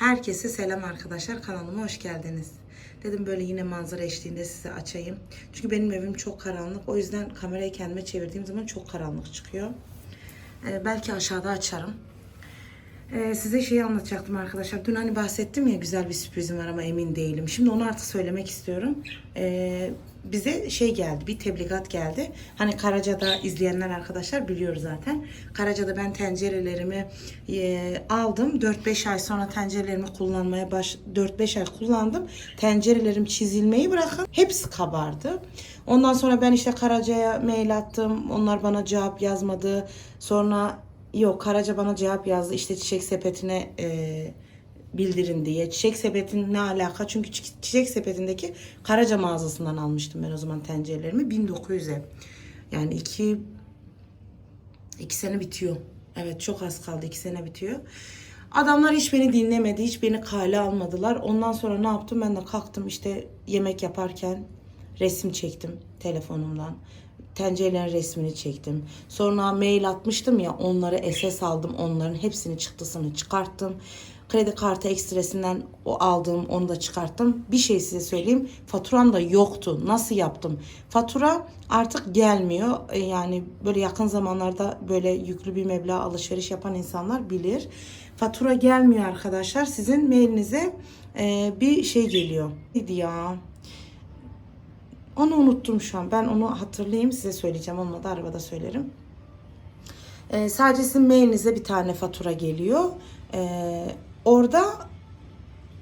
Herkese selam arkadaşlar. Kanalıma hoş geldiniz. Dedim böyle yine manzara eşliğinde size açayım. Çünkü benim evim çok karanlık. O yüzden kamerayı kendime çevirdiğim zaman çok karanlık çıkıyor. Ee, belki aşağıda açarım. Ee, size şeyi anlatacaktım arkadaşlar. Dün hani bahsettim ya güzel bir sürprizim var ama emin değilim. Şimdi onu artık söylemek istiyorum. Ee, bize şey geldi, bir tebligat geldi. Hani Karaca'da izleyenler arkadaşlar biliyor zaten. Karaca'da ben tencerelerimi e, aldım. 4-5 ay sonra tencerelerimi kullanmaya baş 4-5 ay kullandım. Tencerelerim çizilmeyi bırakın. Hepsi kabardı. Ondan sonra ben işte Karaca'ya mail attım. Onlar bana cevap yazmadı. Sonra Yok Karaca bana cevap yazdı işte çiçek sepetine e, bildirin diye. Çiçek sepetin ne alaka? Çünkü çi- çiçek sepetindeki Karaca mağazasından almıştım ben o zaman tencerelerimi. 1900'e. Yani iki, iki sene bitiyor. Evet çok az kaldı iki sene bitiyor. Adamlar hiç beni dinlemedi, hiç beni kale almadılar. Ondan sonra ne yaptım? Ben de kalktım işte yemek yaparken resim çektim telefonumdan. Tencerelerin resmini çektim. Sonra mail atmıştım ya onları SS aldım. Onların hepsini çıktısını çıkarttım. Kredi kartı ekstresinden o aldığım onu da çıkarttım. Bir şey size söyleyeyim. Faturam da yoktu. Nasıl yaptım? Fatura artık gelmiyor. E, Yani böyle yakın zamanlarda böyle yüklü bir meblağ alışveriş yapan insanlar bilir. Fatura gelmiyor arkadaşlar. Sizin mailinize e, bir şey geliyor. Neydi ya? Onu unuttum şu an. Ben onu hatırlayayım size söyleyeceğim. Olmadı arabada söylerim. Ee, sadece sizin mailinize bir tane fatura geliyor. Ee, orada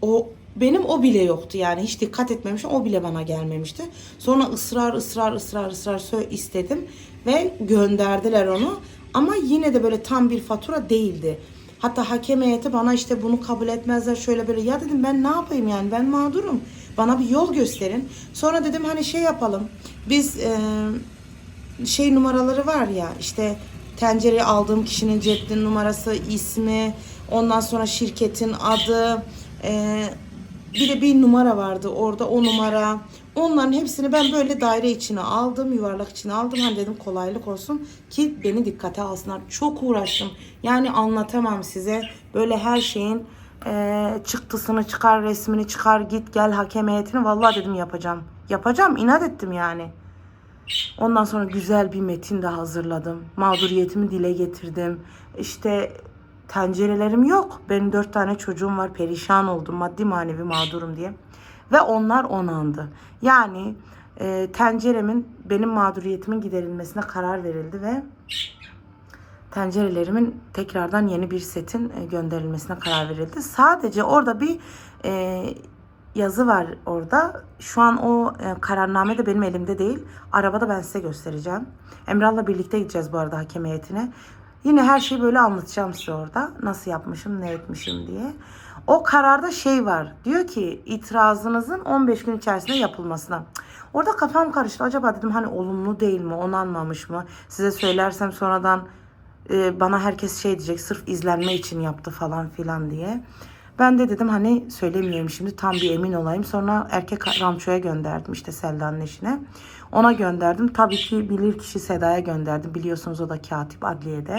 o benim o bile yoktu yani hiç dikkat etmemişim o bile bana gelmemişti. Sonra ısrar ısrar ısrar ısrar istedim ve gönderdiler onu. Ama yine de böyle tam bir fatura değildi. Hatta hakem heyeti bana işte bunu kabul etmezler şöyle böyle ya dedim ben ne yapayım yani ben mağdurum. Bana bir yol gösterin. Sonra dedim hani şey yapalım. Biz eee şey numaraları var ya işte tencereyi aldığım kişinin cep numarası, ismi, ondan sonra şirketin adı, e, bir de bir numara vardı orada o numara. Onların hepsini ben böyle daire içine aldım, yuvarlak içine aldım. Hani dedim kolaylık olsun ki beni dikkate alsınlar. Çok uğraştım. Yani anlatamam size. Böyle her şeyin e, çıktısını çıkar, resmini çıkar, git gel hakem heyetini. Vallahi dedim yapacağım. Yapacağım, inat ettim yani. Ondan sonra güzel bir metin de hazırladım. Mağduriyetimi dile getirdim. İşte tencerelerim yok. Benim dört tane çocuğum var. Perişan oldum. Maddi manevi mağdurum diye. Ve onlar onandı. Yani e, tenceremin benim mağduriyetimin giderilmesine karar verildi ve tencerelerimin tekrardan yeni bir setin e, gönderilmesine karar verildi. Sadece orada bir e, yazı var orada. Şu an o e, kararname de benim elimde değil. Arabada ben size göstereceğim. Emrah'la birlikte gideceğiz bu arada hakem heyetine. Yine her şeyi böyle anlatacağım size orada. Nasıl yapmışım, ne etmişim diye. O kararda şey var. Diyor ki itirazınızın 15 gün içerisinde yapılmasına. Orada kafam karıştı. Acaba dedim hani olumlu değil mi, onanmamış mı? Size söylersem sonradan e, bana herkes şey diyecek sırf izlenme için yaptı falan filan diye. Ben de dedim hani söylemeyeyim şimdi tam bir emin olayım. Sonra erkek rançoya gönderdim işte Selda'nın eşine. Ona gönderdim. Tabii ki bilir kişi Seda'ya gönderdim. Biliyorsunuz o da katip adliyede.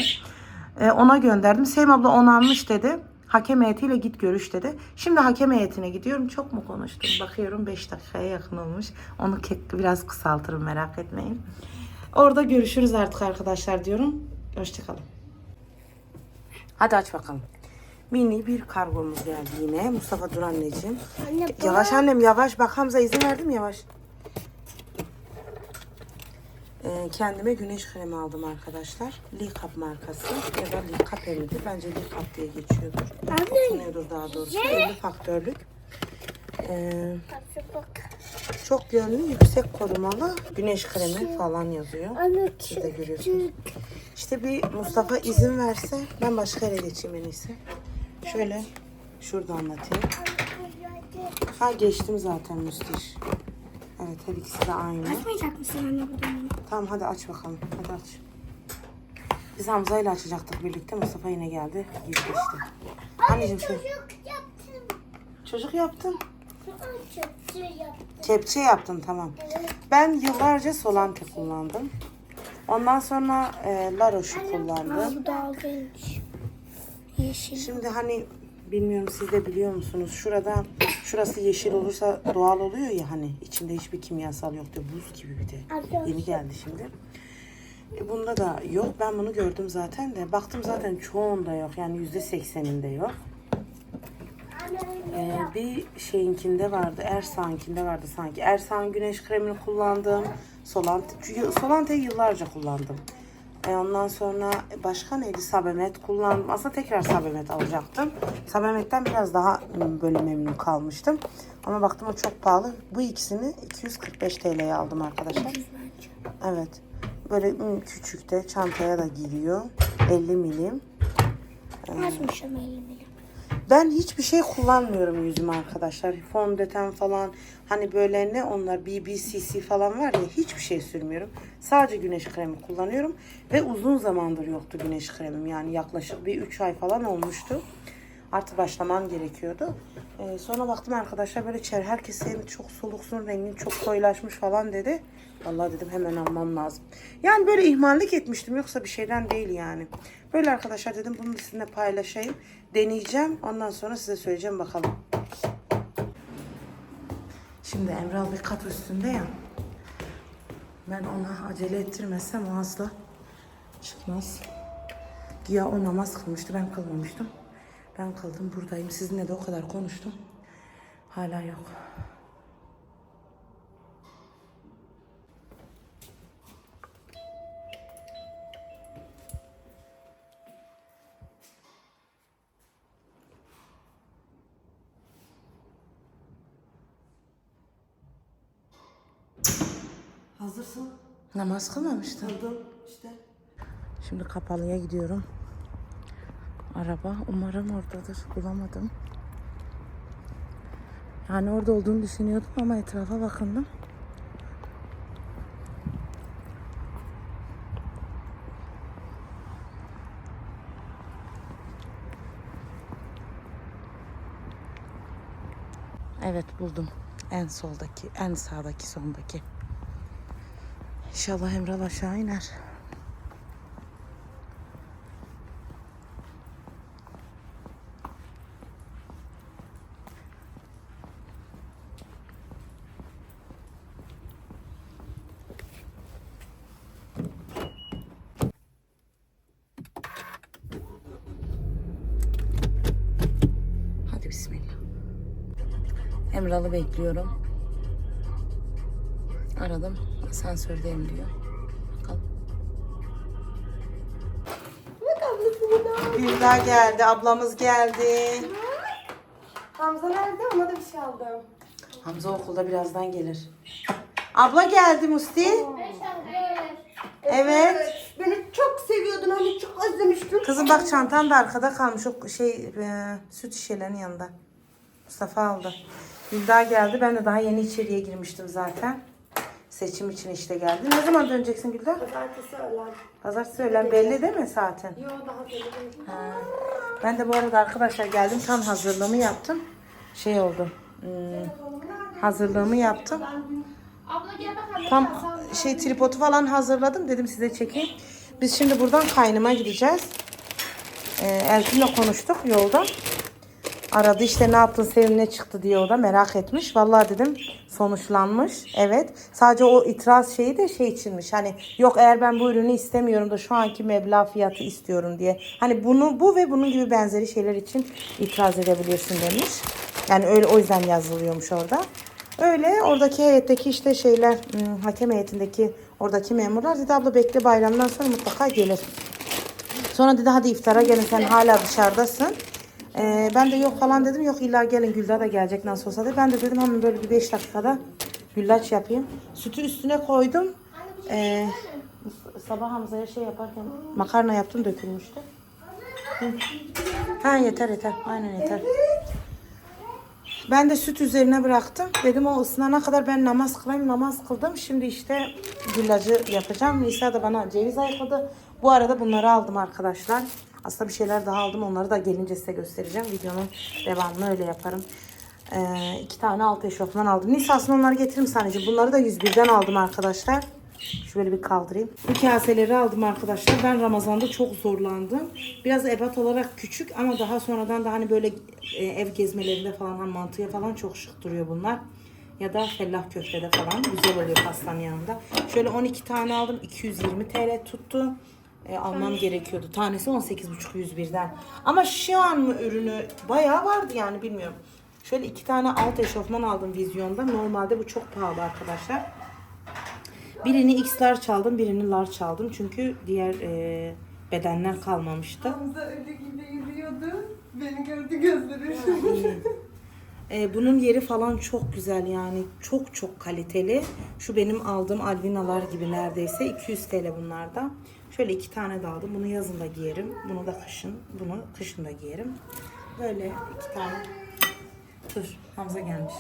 E, ona gönderdim. Sevim abla onanmış dedi. Hakem heyetiyle git görüş dedi. Şimdi hakem heyetine gidiyorum. Çok mu konuştum? Bakıyorum 5 dakikaya yakın olmuş. Onu biraz kısaltırım merak etmeyin. Orada görüşürüz artık arkadaşlar diyorum. Hoşçakalın. Hadi aç bakalım. Mini bir kargomuz geldi yine. Mustafa dur anneciğim. Anne Yavaş annem yavaş. Bak Hamza izin verdim yavaş. Ee, kendime güneş kremi aldım arkadaşlar. Likap markası ya da Likap emidir. Bence Likap diye geçiyordur. Anne. Okunuyordur daha doğrusu. 50 faktörlük. Ee, çok yönlü, yüksek korumalı güneş kremi falan yazıyor. Siz de görüyorsunuz. İşte bir Mustafa izin verse ben başka yere geçeyim en iyisi. Şöyle şurada anlatayım. Ha geçtim zaten müstiş. Evet her ikisi de aynı. Açmayacak mısın anne bunu? Tamam hadi aç bakalım. Hadi aç. Biz Hamza ile açacaktık birlikte. Mustafa yine geldi. Girdi işte. Anneciğim şöyle. yaptım. Çocuk yaptın. Çocuk yaptım. Kepçe yaptın tamam. Ben yıllarca Solante kullandım. Ondan sonra e, La Roche'u kullandım. Bu da. Yeşil. Şimdi hani bilmiyorum siz de biliyor musunuz? Şurada şurası yeşil olursa doğal oluyor ya hani içinde hiçbir kimyasal yok diyor. Buz gibi bir de. Yeni geldi şimdi. E, bunda da yok. Ben bunu gördüm zaten de. Baktım zaten çoğunda yok. Yani yüzde sekseninde yok. Ee, bir şeyinkinde vardı. Ersan'kinde vardı sanki. Ersan güneş kremini kullandım. Solant, çünkü Solanta'yı yıllarca kullandım. E, ondan sonra başka neydi? Sabemet kullandım. Aslında tekrar Sabemet alacaktım. Sabemet'ten biraz daha böyle memnun kalmıştım. Ama baktım o çok pahalı. Bu ikisini 245 TL'ye aldım arkadaşlar. Evet. Böyle küçük de çantaya da giriyor. 50 milim. Azmış ama elimi. Ben hiçbir şey kullanmıyorum yüzüme arkadaşlar. Fondöten falan hani böyle ne onlar BBCC falan var ya hiçbir şey sürmüyorum. Sadece güneş kremi kullanıyorum ve uzun zamandır yoktu güneş kremim. Yani yaklaşık bir 3 ay falan olmuştu. Artık başlamam gerekiyordu. Ee, sonra baktım arkadaşlar böyle çer herkes senin çok soluksun rengin çok koyulaşmış falan dedi. Vallahi dedim hemen almam lazım. Yani böyle ihmallik etmiştim yoksa bir şeyden değil yani. Böyle arkadaşlar dedim bunu sizinle paylaşayım. Deneyeceğim. Ondan sonra size söyleyeceğim bakalım. Şimdi Emral bir kat üstünde ya. Ben ona acele ettirmezsem o asla çıkmaz. Ya o namaz kılmıştı ben kılmamıştım. Ben kıldım buradayım. Sizinle de o kadar konuştum. Hala yok. Hazırsın. Namaz kılmamıştı. Kıldım işte. Şimdi kapalıya gidiyorum. Araba umarım oradadır. Bulamadım. Yani orada olduğunu düşünüyordum ama etrafa bakındım. Evet buldum. En soldaki, en sağdaki, sondaki. İnşallah Emral aşağı iner. Hadi bismillah. Emral'ı bekliyorum. Aradım. Asansördeyim diyor. Bakalım. Gülda geldi. Ablamız geldi. Hamza nerede? Ona da bir şey aldım. Hamza okulda birazdan gelir. Abla geldi Musti. Evet. Beni çok seviyordun hani çok özlemiştim. Kızım bak çantan da arkada kalmış. O şey e, süt şişelerinin yanında. Mustafa aldı. Gülda geldi. Ben de daha yeni içeriye girmiştim zaten. Seçim için işte geldi. Ne zaman döneceksin Gülda? Pazartesi öğlen. Pazartesi öğlen belli değil mi saatin? Yo daha söyledim. Ha. Ben de bu arada arkadaşlar geldim tam hazırlığımı yaptım. Şey oldu. hmm, hazırlığımı yaptım. Abla gel bakalım. Tam şey tripodu falan hazırladım dedim size çekeyim. Biz şimdi buradan kaynıma gideceğiz. Ee, Elçin'le konuştuk yolda. Aradı işte ne yaptın senin ne çıktı diye o da merak etmiş. Vallahi dedim sonuçlanmış. Evet. Sadece o itiraz şeyi de şey içinmiş. Hani yok eğer ben bu ürünü istemiyorum da şu anki meblağ fiyatı istiyorum diye. Hani bunu bu ve bunun gibi benzeri şeyler için itiraz edebilirsin demiş. Yani öyle o yüzden yazılıyormuş orada. Öyle oradaki heyetteki işte şeyler hmm, hakem heyetindeki oradaki memurlar dedi abla bekle bayramdan sonra mutlaka gelir. Sonra dedi hadi iftara gelin sen hala dışarıdasın. Ee, ben de yok falan dedim. Yok illa gelin Gülda da gelecek nasıl olsa dedi. Ben de dedim hemen böyle bir 5 dakikada güllaç yapayım. Sütü üstüne koydum. Ee, sabah Hamza'ya şey yaparken makarna yaptım dökülmüştü. Hı. Ha yeter yeter. Aynen yeter. Ben de süt üzerine bıraktım. Dedim o ısınana kadar ben namaz kılayım. Namaz kıldım. Şimdi işte güllacı yapacağım. Nisa da bana ceviz ayıkladı. Bu arada bunları aldım arkadaşlar. Aslında bir şeyler daha aldım. Onları da gelince size göstereceğim. Videonun devamını öyle yaparım. Ee, iki tane alt eşofman aldım. Nisa aslında onları getiririm sadece. Bunları da 101'den aldım arkadaşlar. Şöyle bir kaldırayım. Bu kaseleri aldım arkadaşlar. Ben Ramazan'da çok zorlandım. Biraz ebat olarak küçük ama daha sonradan da hani böyle e, ev gezmelerinde falan hani mantıya falan çok şık duruyor bunlar. Ya da fellah köftede falan güzel oluyor pastanın yanında. Şöyle 12 tane aldım. 220 TL tuttu. E, almam gerekiyordu. Tanesi 18,5 101'den. Ama şu an mı ürünü bayağı vardı yani bilmiyorum. Şöyle iki tane alt eşofman aldım vizyonda. Normalde bu çok pahalı arkadaşlar. Birini X large çaldım, birini large çaldım. Çünkü diğer e, bedenler kalmamıştı. Hamza öyle gibi yürüyordu. Beni gördü gözleri. E, bunun yeri falan çok güzel yani. Çok çok kaliteli. Şu benim aldığım albinalar gibi neredeyse. 200 TL bunlarda. Şöyle iki tane de aldım. Bunu yazın da giyerim. Bunu da kışın. Bunu kışın da giyerim. Böyle iki tane. Dur Hamza gelmiş.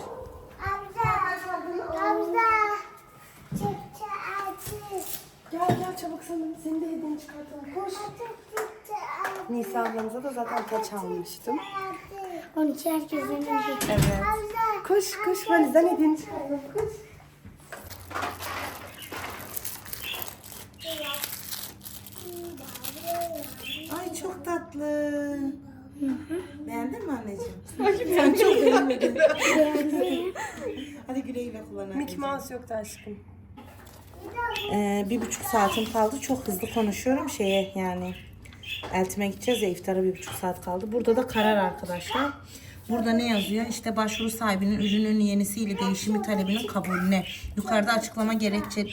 Gel gel çabuk senin de hediyeni çıkartalım. Koş. Nisa ablamıza da zaten kaç almıştım. 12 herkesten önce. Evet. Koş koş valizden hediyeni çıkartalım. Koş. Ay çok tatlı. Beğendin mi anneciğim? Sen çok beğenmedin. Hadi güle güle kullan Mickey anneciğim. Mouse yoktu aşkım. Ee, bir buçuk saatim kaldı. Çok hızlı konuşuyorum şeye yani. Eltime gideceğiz ya iftara bir buçuk saat kaldı. Burada da karar arkadaşlar. Burada ne yazıyor? İşte başvuru sahibinin ürünün yenisiyle değişimi talebinin kabulüne. Yukarıda açıklama gerekçe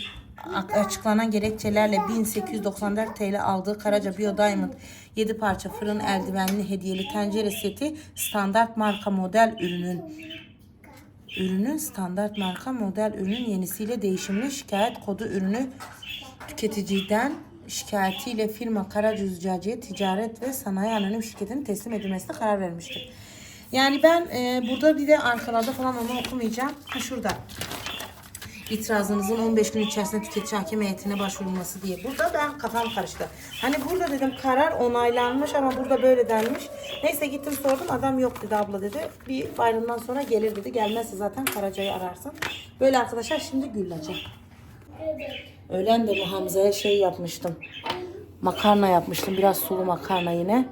açıklanan gerekçelerle 1894 TL aldığı Karaca Bio Diamond 7 parça fırın eldivenli hediyeli tencere seti standart marka model ürünün ürünün standart marka model ürünün yenisiyle değişimli şikayet kodu ürünü tüketiciden şikayetiyle firma Karaca Züccaciye Ticaret ve Sanayi Anonim Şirketi'nin teslim edilmesine karar vermiştir. Yani ben e, burada bir de arkalarda falan onu okumayacağım. Ha şurada. İtirazınızın 15 gün içerisinde tüketici hakem heyetine başvurulması diye. Burada ben kafam karıştı. Hani burada dedim karar onaylanmış ama burada böyle denmiş. Neyse gittim sordum adam yok dedi abla dedi. Bir bayramdan sonra gelir dedi. Gelmezse zaten Karaca'yı ararsın. Böyle arkadaşlar şimdi güllaca. Öğlen de bu Hamza'ya şey yapmıştım. Makarna yapmıştım. Biraz sulu makarna yine.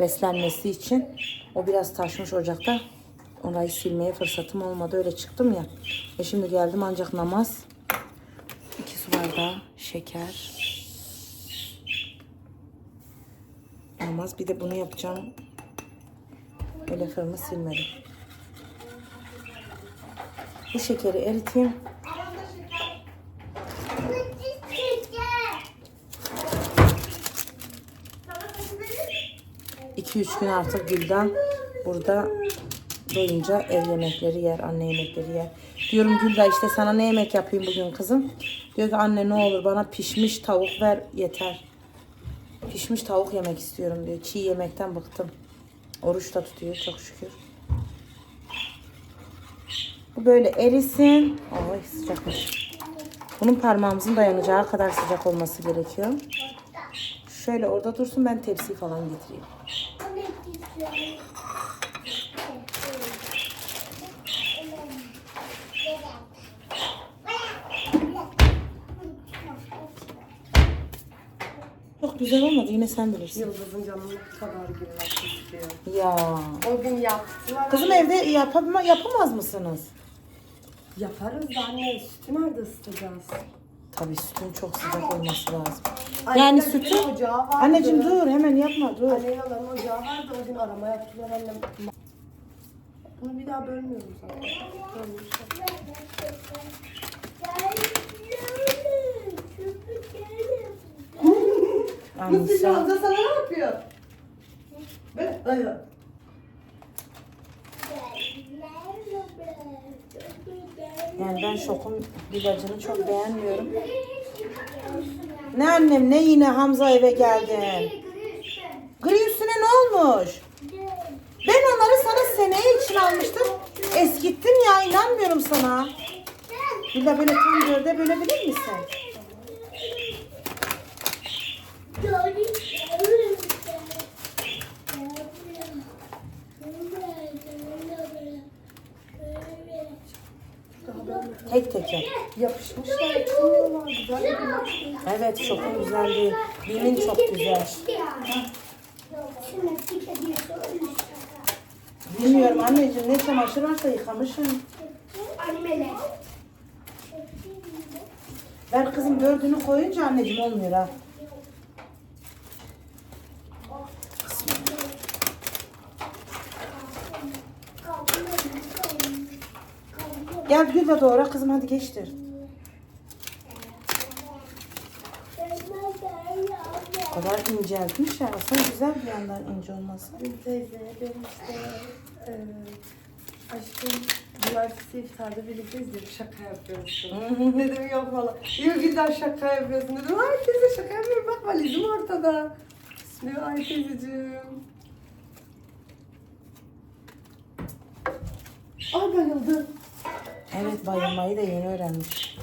Beslenmesi için. O biraz taşmış ocakta. Orayı silmeye fırsatım olmadı. Öyle çıktım ya. E şimdi geldim ancak namaz. İki su bardağı şeker. Namaz. Bir de bunu yapacağım. Öyle fırını silmedim. Bu şekeri eriteyim. 2-3 gün artık Gülden burada doyunca ev yemekleri yer, anne yemekleri yer. Diyorum Gülda işte sana ne yemek yapayım bugün kızım? Diyor ki anne ne olur bana pişmiş tavuk ver yeter. Pişmiş tavuk yemek istiyorum diyor. Çiğ yemekten bıktım. Oruç da tutuyor çok şükür. Bu böyle erisin. Ay sıcakmış. Bunun parmağımızın dayanacağı kadar sıcak olması gerekiyor. Şöyle orada dursun ben tepsi falan getireyim. Güzel olmadı yine sen bilirsin. Yıldız'ın canını bu kadar gülmek istiyor. Ya. O gün yaptılar. Kızım evde yapama, yapamaz mısınız? Yaparız da anne sütü nerede ısıtacağız? Tabii sütün çok sıcak olması lazım. Yani bir sütü... ocağı vardı. Anneciğim dur hemen yapma dur. Aleyna'ların ocağı vardı o gün arama yaptılar annem. Bunu bir daha bölmüyoruz zaten. Bölmüşler. Anlisa. Hamza sana ne yapıyor? Böyle ayı. Yani ben şokun ilacını çok beğenmiyorum. Ne annem ne yine Hamza eve geldi. Gri üstüne ne olmuş? Ben onları sana seneye için almıştım. Eskittin ya inanmıyorum sana. Bir de böyle tam dörde bölebilir misin? Tek tek yap. Yapışmışlar. Güzel bir. Evet şokun güzelliği. Bilin çok güzel. Bilmiyorum anneciğim ne çamaşır varsa yıkamışım. Animeler. Ben kızım dördünü koyunca anneciğim olmuyor ha. Gel gül de doğra kızım hadi geçtir. O kadar inceltmiş ya. Aslında güzel bir yandan ince olması. Teyze, benim işte e, aşkım cumartesi iftarda birlikte izledik. Şaka yapıyorsun. dedim yok valla. Yok daha şaka yapıyorsun dedim. Ay teyze şaka yapıyorum bak valizim ortada. Diyor ay teyzeciğim. Ay bayıldı. Evet bayılmayı da yeni öğrenmiş.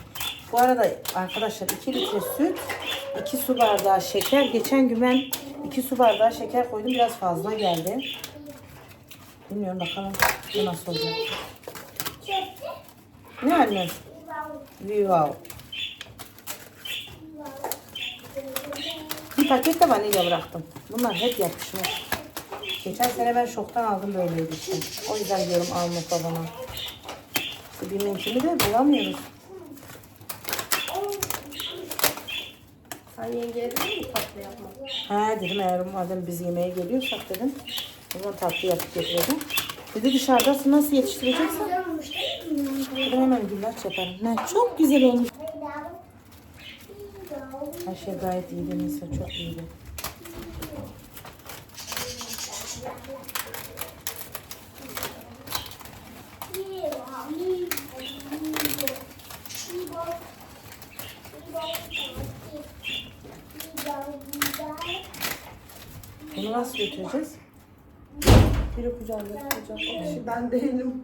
Bu arada arkadaşlar 2 litre süt, 2 su bardağı şeker. Geçen gün ben 2 su bardağı şeker koydum. Biraz fazla geldi. Bilmiyorum bakalım bu nasıl olacak. Ne anne? Vival. Bir paket de vanilya bıraktım. Bunlar hep yapışmış. Geçen sene ben şoktan aldım böyleydi. O yüzden diyorum almak babana. İşte Biriminkini de bulamıyoruz. Sen yengeye dedin mi tatlı yapma? Ha dedim eğer madem biz yemeğe geliyorsak dedim. O zaman tatlı yapıp getireceğim. Dedi dışarıdasın nasıl yetiştireceksin? Dedim hemen güllaç yaparım. Ne çok güzel olmuş. Her şey gayet iyiydi Nisa çok iyiydi. Bunu nasıl götüreceğiz? Biri kucağında tutacak. O kişi ben değilim.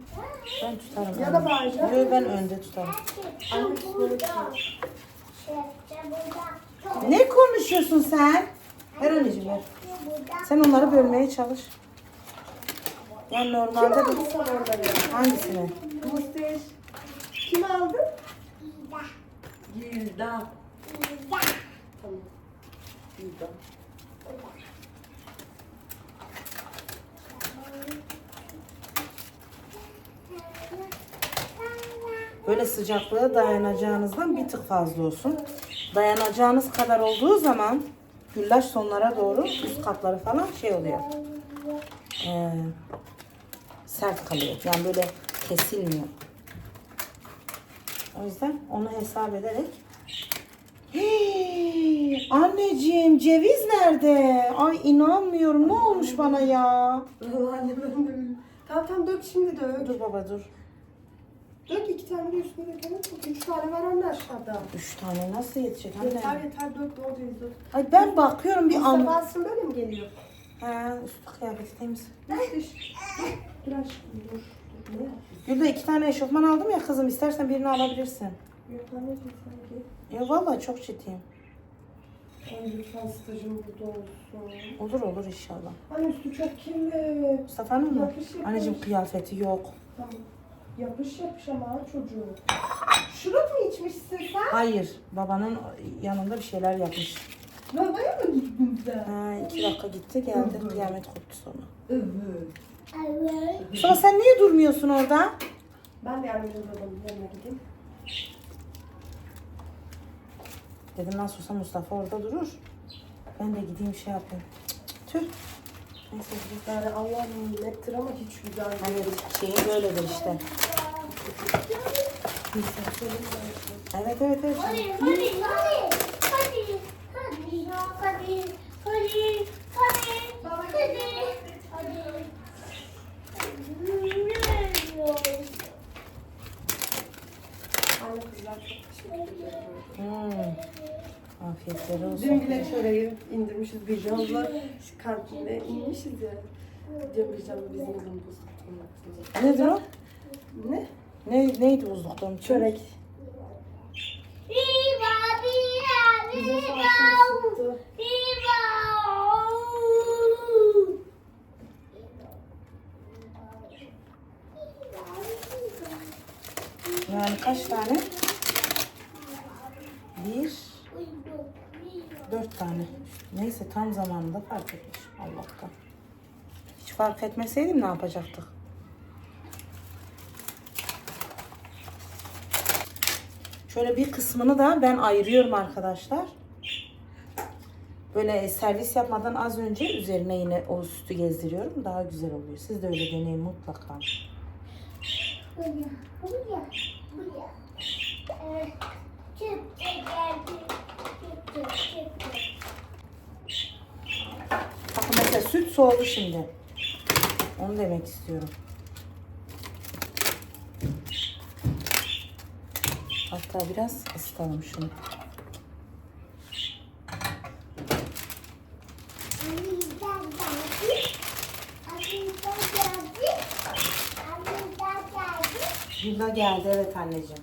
Ben tutarım. Ya da bağıracağım. Yok ben önde tutarım. Anne tutacak. Ne konuşuyorsun sen? Ver anneciğim ver. Sen onları bölmeye çalış. Yani normalde. Aldı onları. Hangisini? Mustiş. Kim aldı? Gilda. Tamam. Gilda. Böyle sıcaklığa dayanacağınızdan bir tık fazla olsun. Dayanacağınız kadar olduğu zaman güllaç sonlara doğru üst katları falan şey oluyor. Ee, sert kalıyor. Yani böyle kesilmiyor. O yüzden onu hesap ederek Hii, anneciğim ceviz nerede? Ay inanmıyorum. Ne olmuş bana ya? Tamam tamam dök şimdi dök. Dur baba dur. Dök iki tane de üstüne dökelim. Üç tane var anne aşağıda. Üç tane nasıl yetecek anne? Yeter yeter dök doğru düz dök. Ay ben bakıyorum bir Mustafa an. Asım böyle mi geliyor? Ha, üstü kıyafeti temiz. Dur aşkım dur. Gülde iki tane eşofman aldım ya kızım. İstersen birini alabilirsin. Yok anne sanki. Ya vallahi çok ciddiyim. Ay lütfen stajım burada olsun. Olur olur inşallah. Anne üstü çok kirli. Mustafa'nın mı? Yapış. Anneciğim kıyafeti yok. Tamam. Yapış yapış ama çocuğu. Şurup mu içmişsin sen? Hayır. Babanın yanında bir şeyler yapmış. Babaya mı gittin sen? Ha, iki dakika gitti geldi. Kıyamet koptu sonra. Evet. Mustafa sen niye durmuyorsun orada? Ben de yardımcı olalım. Yanına gideyim. Dedim nasıl olsa Mustafa orada durur. Ben de gideyim şey yapayım. Tüh. Neyse. Yani Allah'ım millettir ama hiç güzel değil. Evet şeyi böyledir işte. Evet evet evet. Hadi, hadi, hadi. Hadi, hadi, hadi, hadi, hadi, hadi. Hmm. Afiyetleri olsun. Dün bile çöreği indirmişiz Bircan'la kantinde inmişiz ya. Diyorum Bircan'la bizim yolun bozuk. Nedir o? Ne? Ne, neydi buzluktan? Çörek. Viva, saçımız sıktı. Yani kaç tane? Bir, dört tane. Neyse tam zamanında fark etmiş Allah'tan. Hiç fark etmeseydim ne yapacaktık? Şöyle bir kısmını da ben ayırıyorum arkadaşlar. Böyle servis yapmadan az önce üzerine yine o sütü gezdiriyorum. Daha güzel oluyor. Siz de öyle deneyin mutlaka. Bakın mesela süt soğudu şimdi. Onu demek istiyorum. Hatta biraz ısıtalım şunu. Gülda geldi evet anneciğim.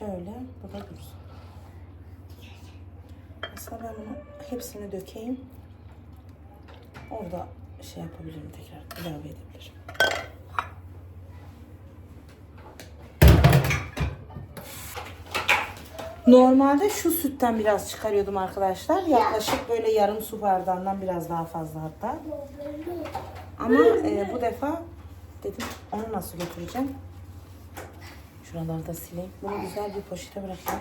Şöyle bu da dursun. Aslında ben bunu hepsini dökeyim. Orada şey yapabilirim tekrar ilave edebilirim. Normalde şu sütten biraz çıkarıyordum arkadaşlar. Yaklaşık böyle yarım su bardağından biraz daha fazla hatta. Ama e, bu defa dedim onu nasıl götüreceğim? Şuraları da sileyim. Bunu güzel bir poşete bırakayım.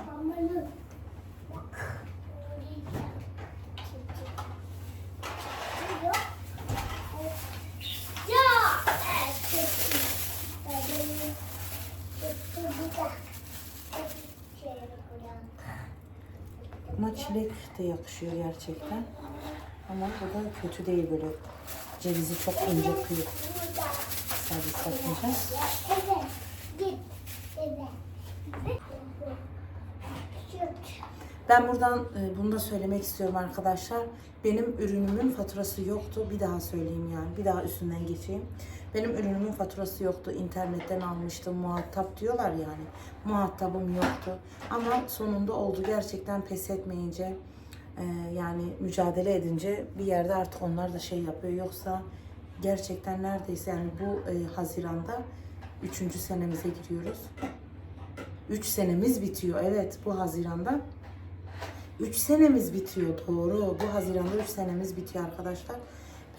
Buna çilek de yakışıyor gerçekten. Ama bu da kötü değil böyle cevizi çok ince kıyıp servis yapınca. Ben buradan e, bunu da söylemek istiyorum arkadaşlar. Benim ürünümün faturası yoktu. Bir daha söyleyeyim yani. Bir daha üstünden geçeyim. Benim ürünümün faturası yoktu. İnternetten almıştım. Muhatap diyorlar yani. Muhatabım yoktu. Ama sonunda oldu. Gerçekten pes etmeyince e, yani mücadele edince bir yerde artık onlar da şey yapıyor. Yoksa gerçekten neredeyse yani bu e, Haziran'da üçüncü senemize giriyoruz. Üç senemiz bitiyor. Evet bu Haziran'da 3 senemiz bitiyor doğru. Bu Haziran'da 3 senemiz bitiyor arkadaşlar.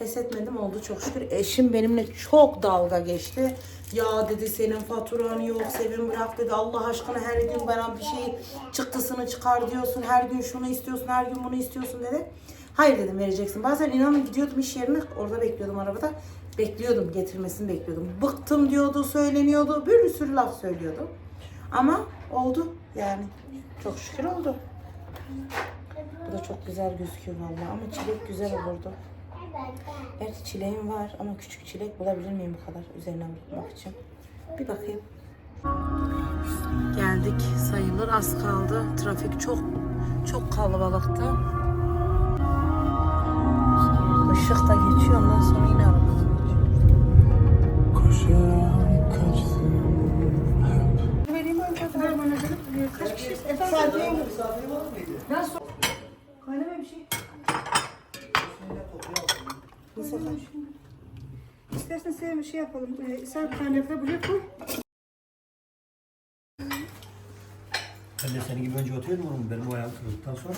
Pes etmedim oldu çok şükür. Eşim benimle çok dalga geçti. Ya dedi senin faturan yok Sevim bırak dedi. Allah aşkına her gün bana bir şey çıktısını çıkar diyorsun. Her gün şunu istiyorsun her gün bunu istiyorsun dedi. Hayır dedim vereceksin. Bazen inanın gidiyordum iş yerine orada bekliyordum arabada. Bekliyordum getirmesini bekliyordum. Bıktım diyordu söyleniyordu. Bir sürü laf söylüyordu. Ama oldu yani. Çok şükür oldu. Bu da çok güzel gözüküyor vallahi ama çilek güzel olurdu. Gerçi çileğim var ama küçük çilek bulabilir miyim bu kadar üzerine bırakmak için? Bir bakayım. Geldik sayılır az kaldı. Trafik çok çok kalabalıktı. Işık da geçiyor ondan sonra yine. Kaç kişi? Efendim? Ben so- Kaynama bir şey. Neyse, İstersen size bir şey yapalım. Ee, sen kaynakla buraya koy. Ben de senin gibi önce oturuyordum oğlum. Benim o ayağım kırıldıktan sonra.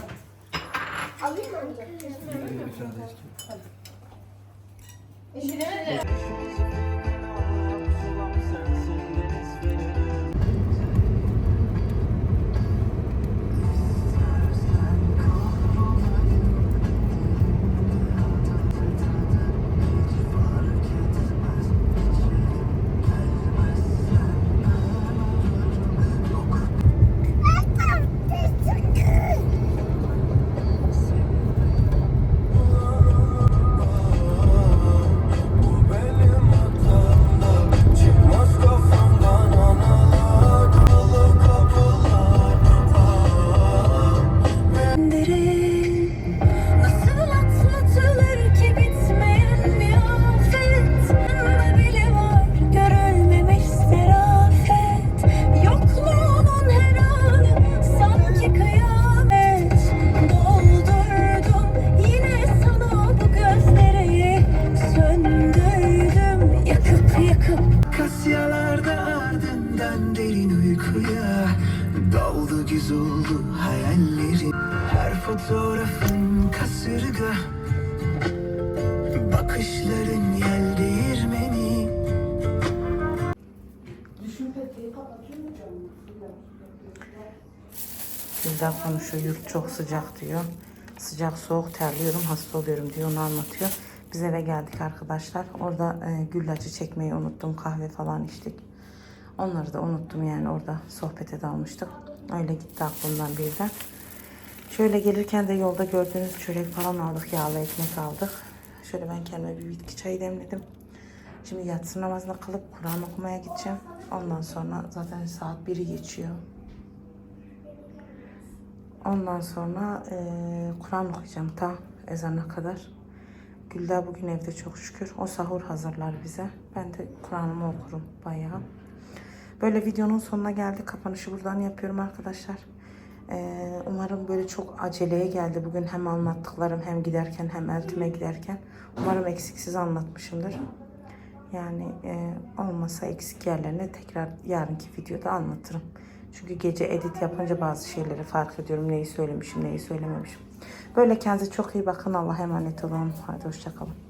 Alayım mı amca? Bir bir müsaade istiyorum. güz Gülden konuşuyor. Yurt çok sıcak diyor. Sıcak soğuk terliyorum hasta oluyorum diyor onu anlatıyor. Biz eve geldik arkadaşlar. Orada e, güllaçı çekmeyi unuttum. Kahve falan içtik. Onları da unuttum yani orada sohbete dalmıştık. Öyle gitti aklımdan birden. Şöyle gelirken de yolda gördüğünüz çörek falan aldık. Yağlı ekmek aldık. Şöyle ben kendime bir bitki çayı demledim. Şimdi yatsı namazına kılıp Kur'an okumaya gideceğim. Ondan sonra zaten saat 1'i geçiyor. Ondan sonra eee, Kur'an okuyacağım ta ezana kadar. Gülda bugün evde çok şükür. O sahur hazırlar bize. Ben de Kur'an'ımı okurum bayağı. Böyle videonun sonuna geldik. Kapanışı buradan yapıyorum arkadaşlar. Eee, umarım böyle çok aceleye geldi. Bugün hem anlattıklarım hem giderken hem eltime giderken. Umarım eksiksiz anlatmışımdır. Yani e, olmasa eksik yerlerini tekrar yarınki videoda anlatırım. Çünkü gece edit yapınca bazı şeyleri fark ediyorum. Neyi söylemişim, neyi söylememişim. Böyle kendinize çok iyi bakın. Allah'a emanet olun. Hadi hoşçakalın.